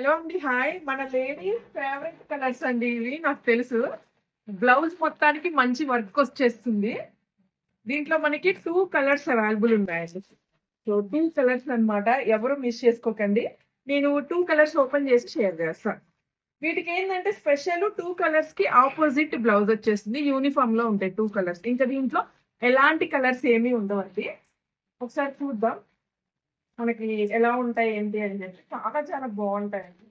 Hello అండి hi. మన lady favourite colours అండి ఇవి నాకు తెలుసు. బ్లౌజ్ మొత్తానికి మంచి వర్క్ వచ్చేస్తుంది. దీంట్లో మనకి టూ కలర్స్ అవైలబుల్ ఉన్నాయండి. సో టూ కలర్స్ అన్నమాట. ఎవరు మిస్ చేసుకోకండి. నేను టూ కలర్స్ ఓపెన్ చేసి షేర్ చేస్తాను వీటికి ఏంటంటే స్పెషల్ టూ కలర్స్కి ఆపోజిట్ బ్లౌజ్ వచ్చేస్తుంది. యూనిఫామ్లో ఉంటాయి టూ కలర్స్. ఇంకా దీంట్లో ఎలాంటి కలర్స్ ఏమీ ఉండవండి. ఒకసారి చూద్దాం. మనకి ఎలా ఉంటాయి ఏంటి అని చెప్పి చాలా చాలా బాగుంటాయండి.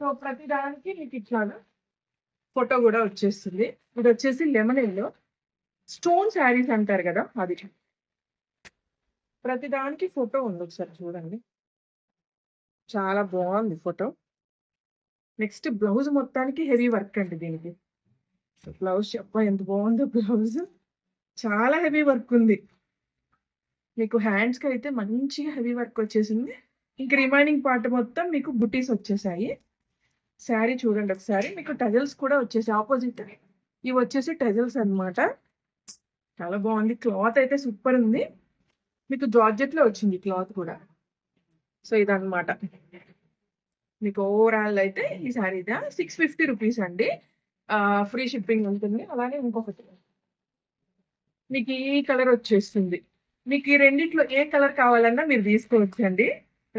సో ప్రతి దానికి మీకు ఇట్లాగా ఫోటో కూడా వచ్చేస్తుంది. ఇది వచ్చేసి లెమన్ ఎల్లో స్టోన్ శారీస్ అంటారు కదా అది. ప్రతి దానికి ఫోటో ఉంది ఒకసారి చూడండి. చాలా బాగుంది ఫోటో. నెక్స్ట్ బ్లౌజ్ మొత్తానికి హెవీ వర్క్ అండి దీనికి. బ్లౌజ్ చెప్ప ఎంత బాగుందో బ్లౌజ్. చాలా హెవీ వర్క్ ఉంది. మీకు హ్యాండ్స్కి అయితే మంచి హెవీ వర్క్ వచ్చేసింది. ఇంక రిమైనింగ్ పార్ట్ మొత్తం మీకు బుటీస్ వచ్చేసాయి. శారీ చూడండి ఒకసారి. మీకు టజల్స్ కూడా వచ్చేసాయి. ఆపోజిట్ ఇవి వచ్చేసి టజల్స్ అన్నమాట. చాలా బాగుంది. క్లాత్ అయితే సూపర్ ఉంది. మీకు జార్జెట్లో వచ్చింది క్లాత్ కూడా. సో ఇదన్నమాట. మీకు ఓవరాల్ అయితే ఈ శారీ సిక్స్ ఫిఫ్టీ రూపీస్ అండి. ఫ్రీ షిప్పింగ్ ఉంటుంది. అలానే ఇంకొకటి. మీకు ఈ కలర్ వచ్చేస్తుంది. మీకు ఈ రెండిట్లో ఏ కలర్ కావాలన్నా మీరు తీసుకోవచ్చండి.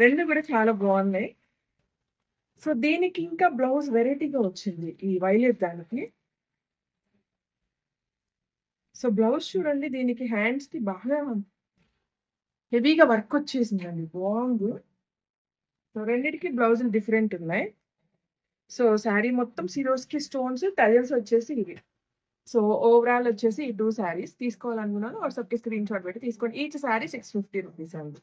రెండు కూడా చాలా బాగున్నాయి. సో దీనికి ఇంకా బ్లౌజ్ వెరైటీగా వచ్చింది ఈ వైలెట్ దానికి. సో బ్లౌజ్ చూడండి దీనికి హ్యాండ్స్కి బాగా హెవీగా వర్క్ వచ్చేసిందండి. బాగుంది సో రెండింటికి బ్లౌజులు డిఫరెంట్ ఉన్నాయి. సో శారీ మొత్తం సిరోస్కి స్టోన్స్ టజల్స్ వచ్చేసి ఇవి. సో ఓవరాల్ వచ్చేసి ఈ టూ శారీస్ తీసుకోవాలనుకున్నాను. వాట్సాప్కి స్క్రీన్ షాట్ పెట్టి తీసుకోండి. Each sari six fifty rupees అండి.